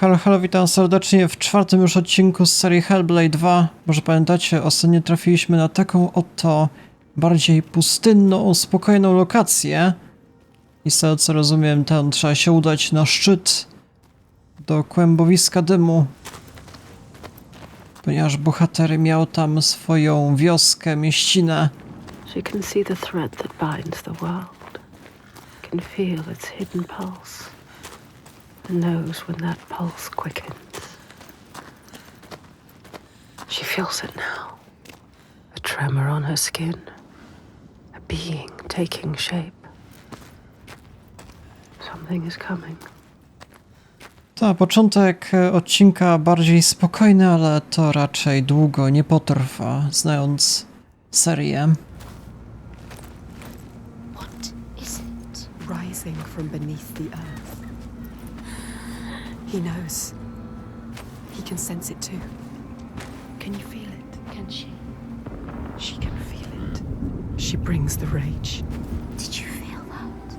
Halo, halo, witam serdecznie w czwartym już odcinku z serii Hellblade 2. Może pamiętacie, ostatnio trafiliśmy na taką oto bardziej pustynną, spokojną lokację. I z tego co rozumiem, tam trzeba się udać na szczyt do kłębowiska dymu. Ponieważ bohater miał tam swoją wioskę, mieścinę. She can see the thread that binds the world, can feel its hidden pulse, knows when that pulse quickens. She feels it now a tremor on her skin, a being taking shape. Something is coming. To początek odcinka bardziej spokojny, ale to raczej długo nie potrwa, znając serię. What is it? rising from beneath the earth. He knows. He can sense it too. Can you feel it? Can she? She can feel it. She brings the rage. Did you feel that?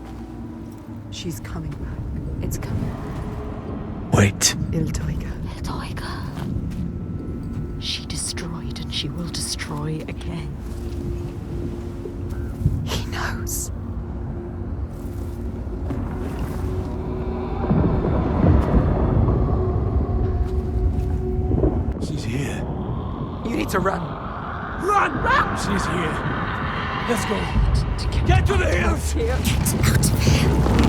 She's coming back. It's coming. Wait. Iltoiga. Toiga. She destroyed and she will destroy again. He knows. Need to run. Run! Run! She's here. Let's go. Get to the hills! Nagle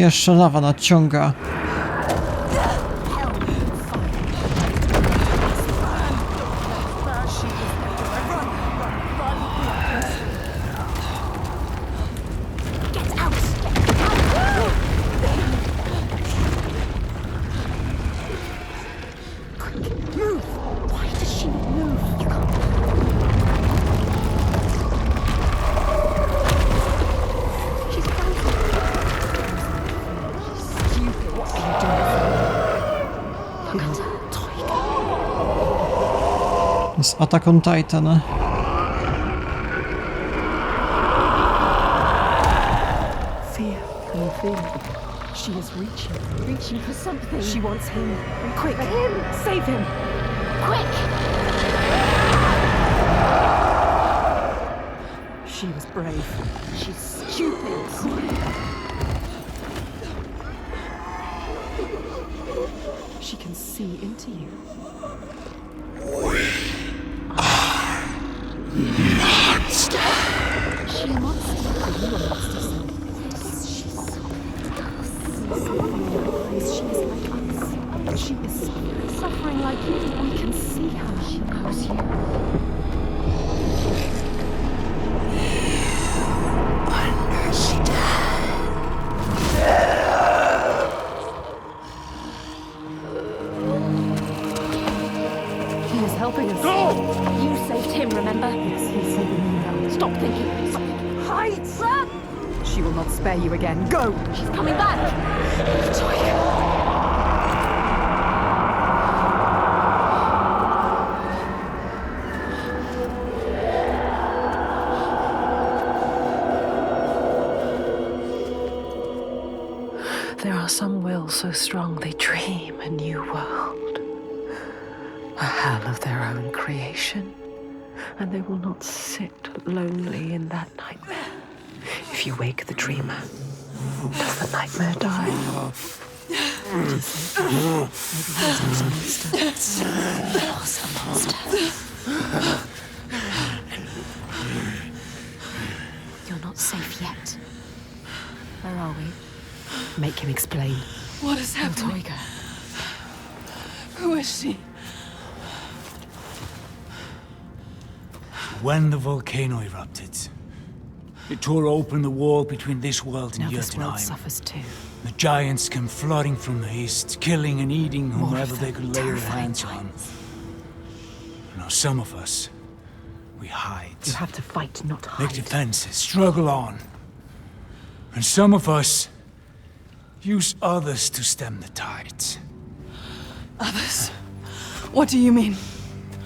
Jeszcze lawa nadciąga. Z Attack on Titan. Fear. Can you feel it? She is reaching. Reaching for something. She wants him. Quick. him. Save him. Quick! She was brave. She's stupid. She can see into you. She is like us. She is suffering. suffering like you. We can see her. She knows you. World, a hell of their own creation. and they will not sit lonely in that nightmare. If you wake the dreamer, does the nightmare die? Maybe he's not a monster. He was a monster. You're not safe yet. Where are we? Make him explain. What happening? Toiga. Who is she? When the volcano erupted, it tore open the wall between this world and Now this world suffers too. The giants came flooding from the east, killing and eating More whomever they could lay their hands on. Now some of us, we hide, You have to fight, not hide. make defenses, struggle on. And some of us use others to stem the tide. Others? What do you mean?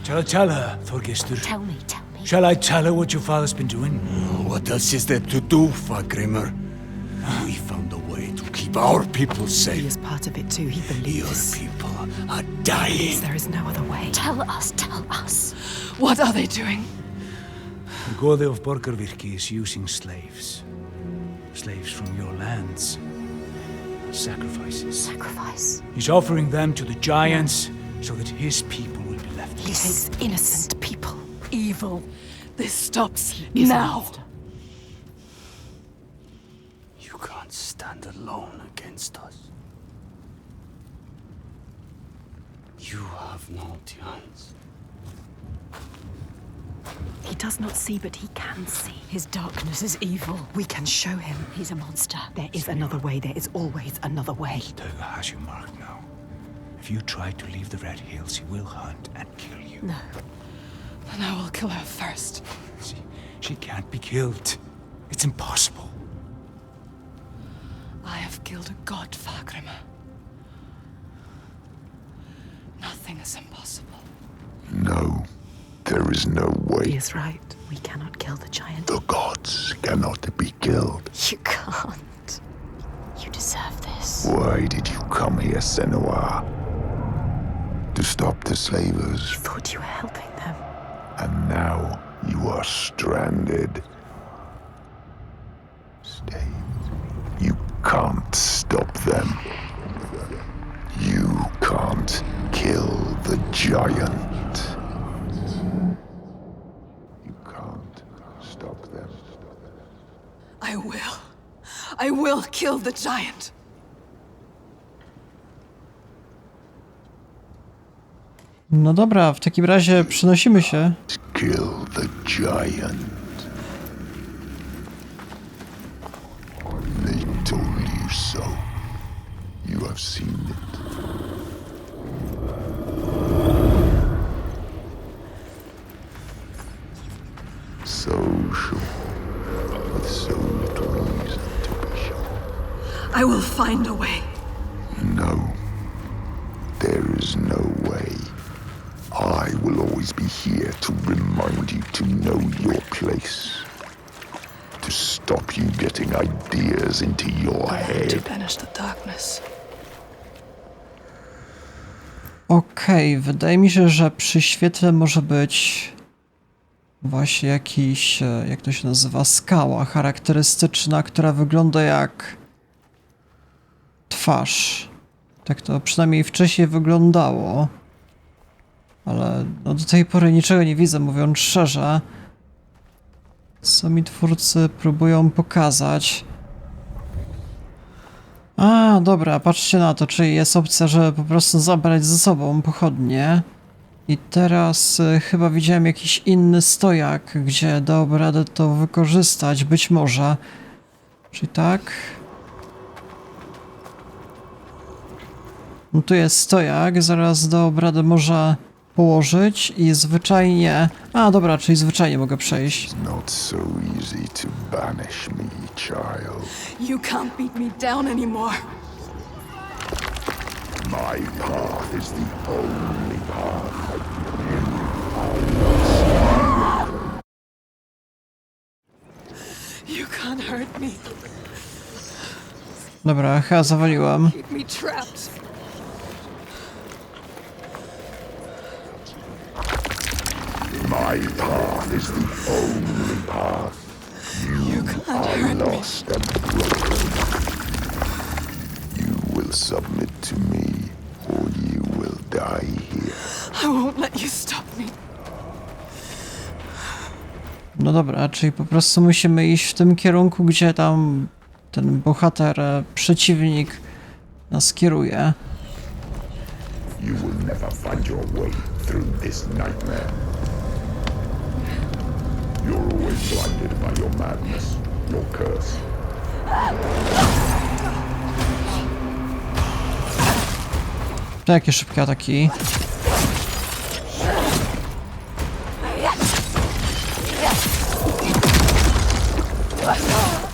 Shall I tell her, Thorgestur? Tell me, tell me. Shall I tell her what your father's been doing? Mm, what else is there to do, Fagrimmer? We found a way to keep our people safe. He is part of it too. He believes. Your people are dying. There is no other way. Tell us, tell us. What are they doing? The Gode of Borgarvirki is using slaves. Slaves from your lands. Sacrifices. Sacrifice. He's offering them to the giants so that his people will be left. He takes innocent people. Evil. This stops Is a now. monster. You can't stand alone against us. You have no chance. He does not see, but he can see. His darkness is evil. We can show him. He's a monster. There is another way. There is always another way. Toga has you marked now. If you try to leave the Red Hills, he will hunt and kill you. No. Then I will kill her first. She, she can't be killed. It's impossible. I have killed a god, Fagrimer. Nothing is impossible. No, there is is right. We cannot kill the giant. The gods cannot be killed. You can't. You deserve this. Why did you come here, Senua? To stop the slavers, You thought you were helping them. and now you are stranded. Stay. You can't stop them. You can't kill the giant. I will kill the giant. No dobra, w takim razie przenosimy się. Kill the giant. They told you so. You have seen it. I will find a way. No, there is no way. I will always be here to remind you to know your place. To stop you getting ideas into your To head. banish the darkness. Okej, wydaje mi się, że przy świetle może być właśnie jakiś, e, jak to się nazywa, skała charakterystyczna, która wygląda jak twarz. Tak to przynajmniej wcześniej wyglądało. Ale no do tej pory niczego nie widzę, mówiąc szczerze. Co mi twórcy próbują pokazać. A, dobra, patrzcie na to, czyli jest opcja, żeby po prostu zabrać ze sobą pochodnie. I teraz y, chyba widziałem jakiś inny stojak, gdzie dałoby radę to wykorzystać, być może. Czyli tak. No tu jest stojak, zaraz dałoby radę może położyć i zwyczajnie... A, dobra, czyli zwyczajnie mogę przejść. Not so easy to banish me, child. You can't beat me down anymore. My path is the only path. You can't hurt me. Dobra, chyba zawaliłem. Keep me trapped. My path is the only path. You, are lost and broken. You will submit to me, or you will die here. I won't let you stop me. No dobra, czyli po prostu musimy iść w tym kierunku, gdzie tam ten bohater, e, przeciwnik nas kieruje. You will never find your way through this nightmare. You're always blinded by your madness, your curse. To jakie szybkie ataki. You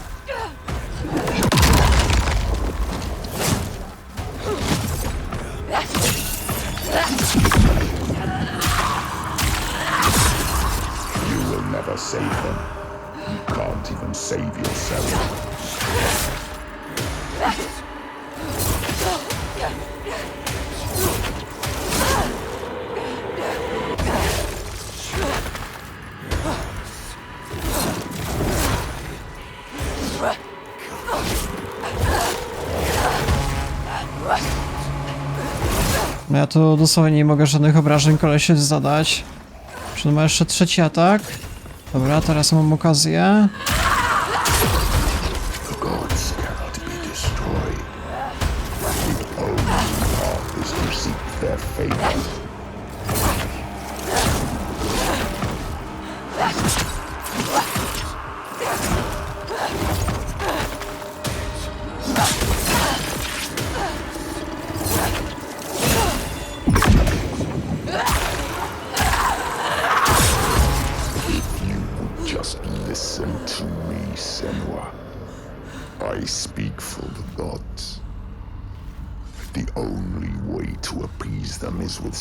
never save them. You can't even save yourself. Ja tu dosłownie nie mogę żadnych obrażeń kolesie zadać. Czy on ma jeszcze trzeci atak? Dobra, teraz mam okazję.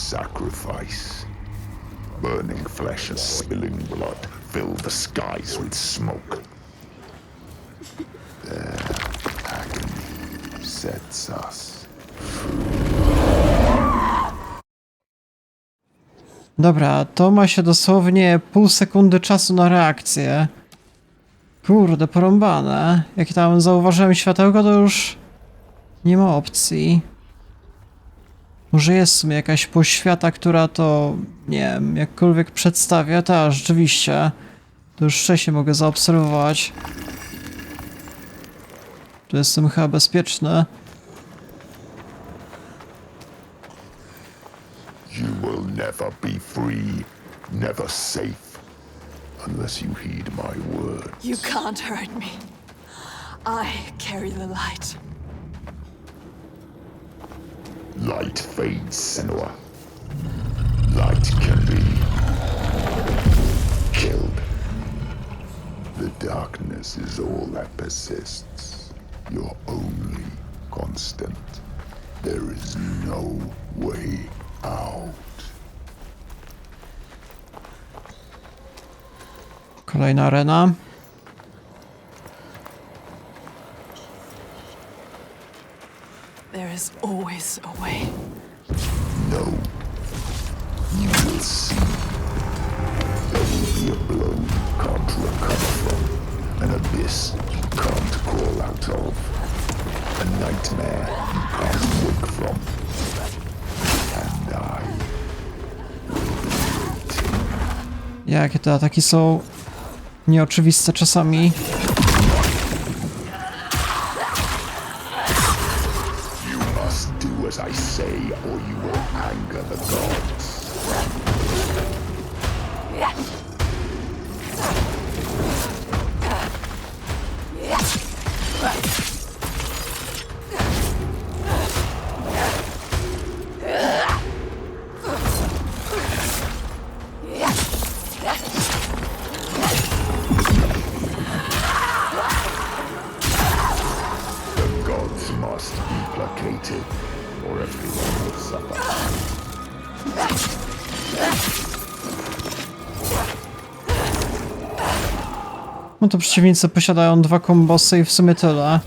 Sacrifice. Burning flesh and spilling blood fill the skies with smoke. Their agony sets us Dobra, to ma się dosłownie pół sekundy czasu na reakcję. Kurde, porąbane. Jak tam zauważyłem światełko, to już nie ma opcji. Może jest w sumie jakaś poświata, która to, nie wiem, jakkolwiek przedstawia. Ta, rzeczywiście. To już wcześniej mogę zaobserwować. Tu jestem chyba bezpieczny. You will never be free, never safe, unless you heed my word. You can't hurt me. I carry the light. Light fades, Senua. Light can be killed. The darkness is all that persists, your only constant. There is no way out. Kolejna arena. There is always a way. No. You will see. There will be a blow you can't recover from, an abyss you can't crawl out of, a nightmare you can't wake from. And I Jakie te ataki są nieoczywiste czasami. I say, or you will anger the gods. Przeciwnicy posiadają dwa kombosy i w sumie tyle.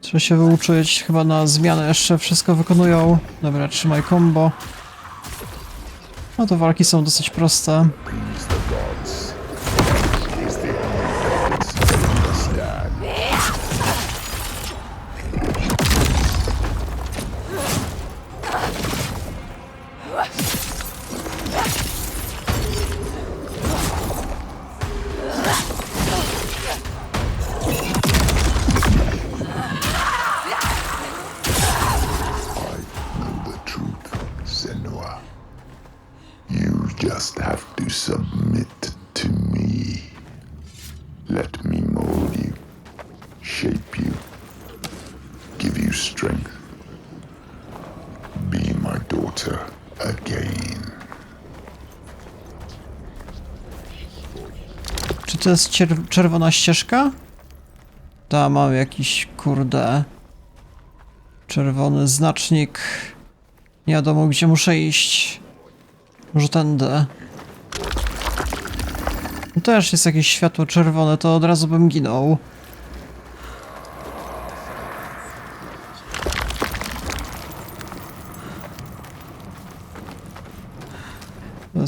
Trzeba się wyuczyć chyba na zmianę jeszcze wszystko wykonują. Dobra, trzymaj combo. No to walki są dosyć proste. Daughter again. Czy to jest czerwona ścieżka? Ta, mam jakiś, kurde... Czerwony znacznik. Nie wiadomo, gdzie muszę iść. Może tędy. Też jest jakieś światło czerwone, to od razu bym ginął.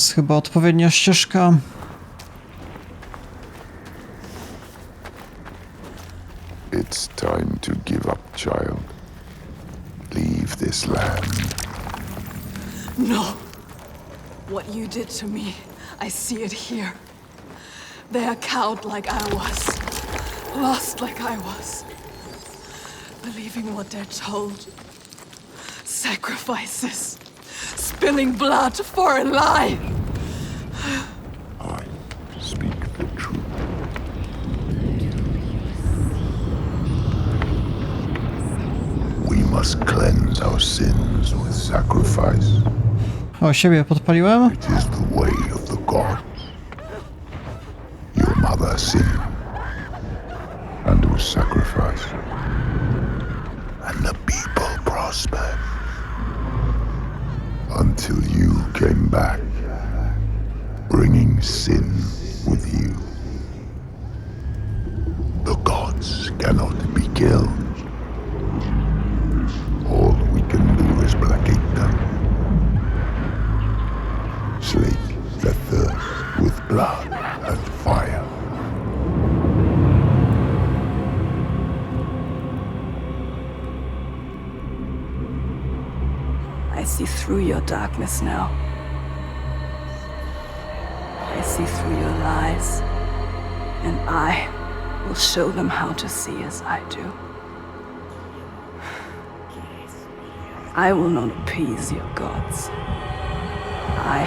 Jest chyba odpowiednia ścieżka. It's time to give up, child. Leave this land. No! What you did to me, I see it here. They are cowed like I was, lost like I was, believing what they're told. Sacrifices, spilling blood for a lie. I speak the truth. We must cleanse our sins with sacrifice. It is the way of the gods. Your mother sinned and was sacrificed, and the people prospered until you came back, bringing sin with you. The gods cannot be killed. Darkness now. I see through your lies. And I will show them how to see as I do. I will not appease your gods. I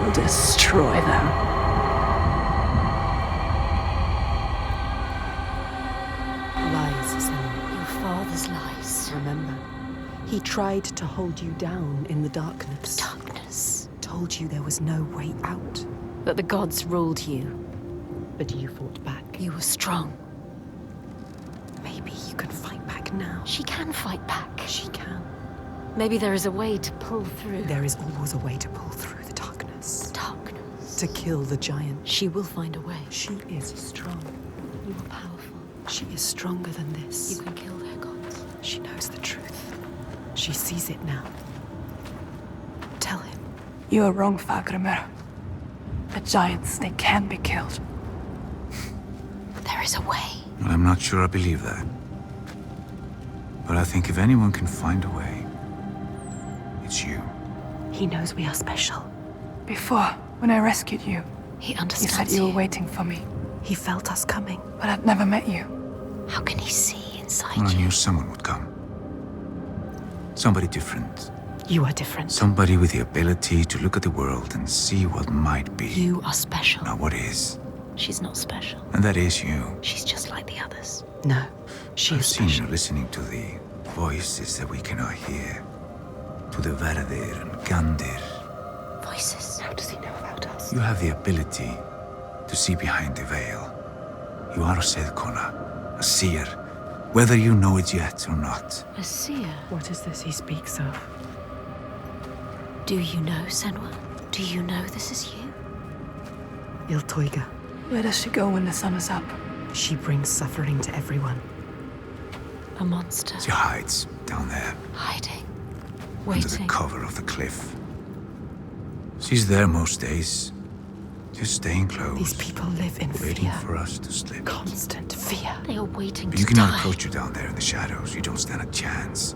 will destroy them. Lies, Senua. Your father's lies. Remember, he tried to hold you down in the darkness. Darkness. Told you there was no way out, That the gods ruled you. but you fought back. You were strong. Maybe you can fight back now. She can fight back. She can. Maybe there is a way to pull through. There is always a way to pull through the darkness. Darkness. To kill the giant. She will find a way. She is strong. You are powerful. She is stronger than this. You can kill their gods. She knows the truth. She sees it now. Tell him. You are wrong, Fagrimer. The giants, they can be killed. There is a way. Well, I'm not sure I believe that. But I think if anyone can find a way, it's you. He knows we are special. Before, when I rescued you, He understood you understands said you were waiting for me, He felt us coming. but I'd never met you. How can he see inside Well, I knew someone would come. Somebody different. You are different. Somebody with the ability to look at the world and see what might be, You are special. Now, what is. She's not special. And that is you. She's just like the others. No, she I've is seen special. you listening to the voices that we cannot hear. To the Verdir and Gandir. Voices. How does he know about us? You have the ability to see behind the veil. You are a Sedkona, a seer, whether you know it yet or not. A seer. What is this he speaks of? Do you know, Senwa? Do you know this is you? Iltoiga. Where does she go when the sun is up? She brings suffering to everyone. A monster. She hides down there, Hiding. Waiting. under the cover of the cliff. She's there most days, just staying close, These people live in waiting fear. for us to slip. Constant fear. They are waiting But to you cannot die. approach her down there in the shadows. You don't stand a chance.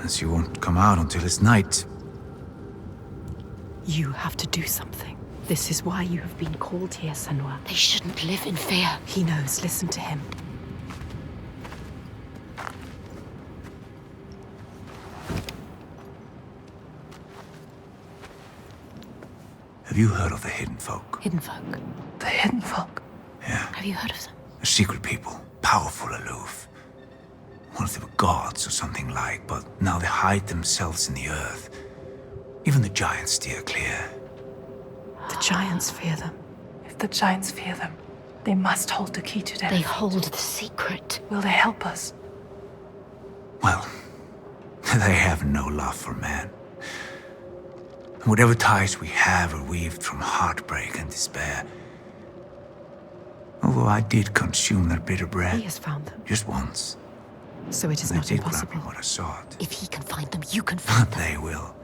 And she won't come out until it's night. You have to do something. This is why you have been called here, Senwa. They shouldn't live in fear. He knows. Listen to him. Have you heard of the Hidden Folk? Hidden folk. The hidden folk. Yeah. Have you heard of them? A secret people, powerful, aloof. Once they were gods or something like, but now they hide themselves in the earth. Even the giants steer clear. The giants fear them. If the giants fear them, they must hold the key to their They hold the secret. Will they help us? Well, they have no love for man. Whatever ties we have are weaved from heartbreak and despair. Although I did consume their bitter He bread He has found them, just once. so it is And I not did grant impossible. me what I sought. If he can find them, you can find But them. they will.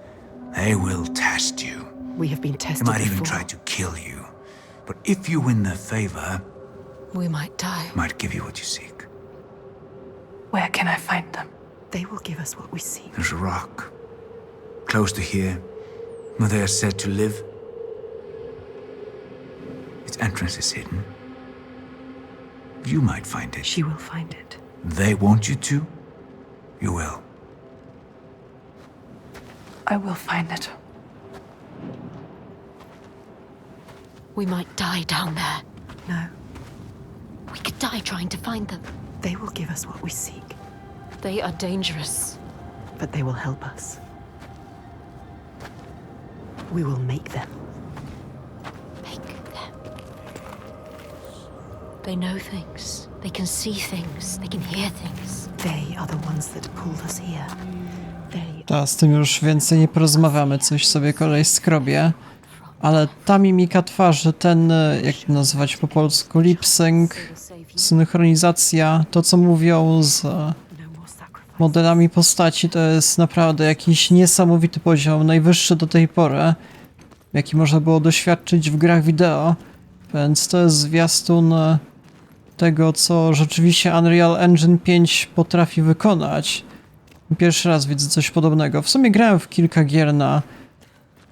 They will test you. We have been tested. They tested might even try to kill you. But if you win their favor, We might die. they might give you what you seek. Where can I find them? They will give us what we seek. There's a rock close to here where they are said to live. Its entrance is hidden. You might find it. She will find it. They want you to. You will. I will find it. We might die down there. No, We could die trying to find them. they will give us what we seek, They are dangerous. but they will help us. We will make them. Make them. They know things. They can see things. They can hear things. They are the ones that pulled us here. They Ta, z tym już więcej nie porozmawiamy, coś sobie kolej skrobie. Ale ta mimika twarzy, ten, e, jak to nazwać po polsku, lip sync, synchronizacja, to co mówią z e, no more sacrifice. Modelami postaci, to jest naprawdę jakiś niesamowity poziom, najwyższy do tej pory, jaki można było doświadczyć w grach wideo. Więc to jest zwiastun tego, co rzeczywiście Unreal Engine 5 potrafi wykonać. Pierwszy raz widzę coś podobnego. W sumie grałem w kilka gier na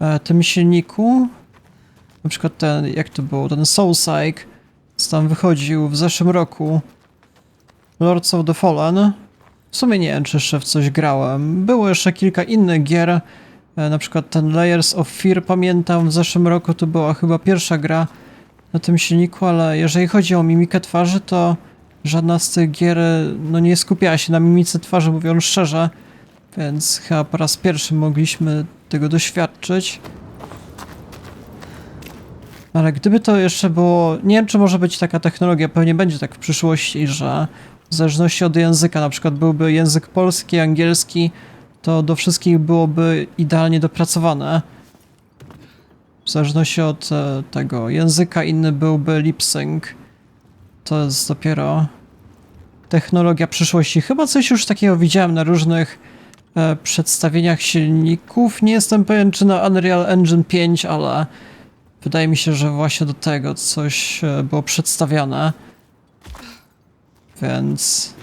e, tym silniku. Na przykład ten, jak to było, ten Soulsike, co tam wychodził w zeszłym roku. Lords of the Fallen. W sumie nie wiem, czy jeszcze w coś grałem. Było jeszcze kilka innych gier. e, Na przykład ten Layers of Fear, pamiętam, w zeszłym roku to była chyba pierwsza gra na tym silniku, ale jeżeli chodzi o mimikę twarzy, to żadna z tych gier no, nie skupiała się na mimice twarzy, mówiąc szczerze, więc chyba po raz pierwszy mogliśmy tego doświadczyć. Ale gdyby to jeszcze było. Nie wiem, czy może być taka technologia, pewnie będzie tak w przyszłości, że w zależności od języka, na przykład byłby język polski, angielski, to do wszystkich byłoby idealnie dopracowane. W zależności od e, tego języka, inny byłby lip sync. To jest dopiero technologia przyszłości. Chyba coś już takiego widziałem na różnych e, przedstawieniach silników. Nie jestem pewien, czy na Unreal Engine 5, ale wydaje mi się, że właśnie do tego coś e, było przedstawiane. Więc.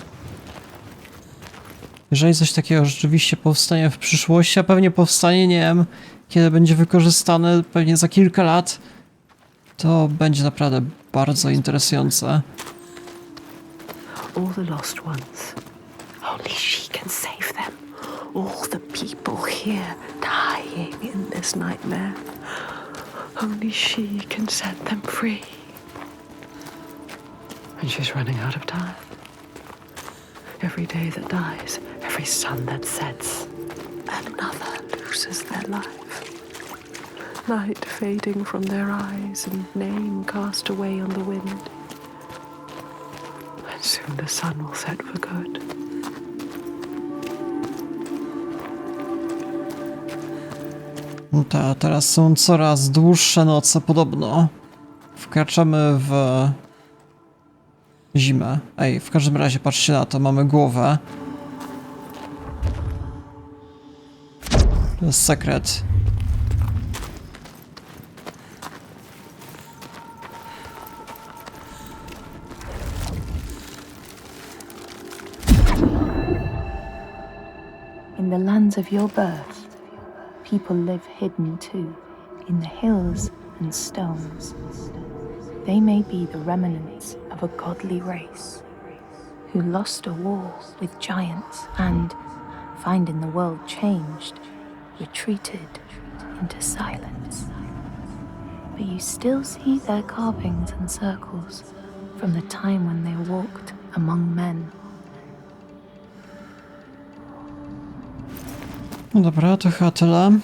Jeżeli coś takiego rzeczywiście powstanie w przyszłości, a pewnie powstanie, nie wiem, kiedy będzie wykorzystane, pewnie za kilka lat, to będzie naprawdę bardzo interesujące. All the lost ones. Only she can save them. All the people here dying in this nightmare. Only she can set them free. And she's running out of time. Every day that dies, every sun that sets, another loses their life. Light fading from their eyes and name cast away on the wind. And soon the sun will set for good. No teraz są coraz dłuższe noce podobno. Wkraczamy w zimę. Ej, w każdym razie patrzcie na to, mamy głowę. To jest sekret. In the lands of your birth, people live hidden too, in the hills and stones. They may be the remnants of a godly race who lost a war with giants and, finding the world changed, retreated into silence. But you still see their carvings and circles from the time when they walked among men. No dobra, to chyba tyle. W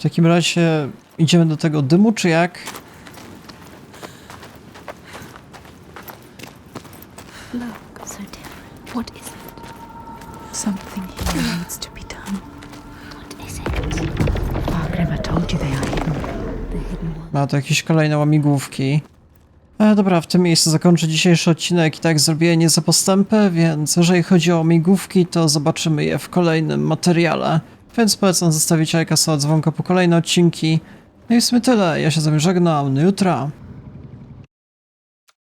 takim razie idziemy do tego dymu, czy jak? Look, so different. What is it? Something here needs to be done. What is it? Fagrima told you they are hidden. The hidden one. Ma to jakieś kolejne łamigłówki. E, dobra, w tym miejscu zakończę dzisiejszy odcinek i tak zrobię nieco postępy, więc jeżeli chodzi o łamigłówki, to zobaczymy je w kolejnym materiale. Więc polecam zostawić lajka, suba, dzwonka po kolejne odcinki. No i w sumie tyle, ja się z wami żegnam, do jutra.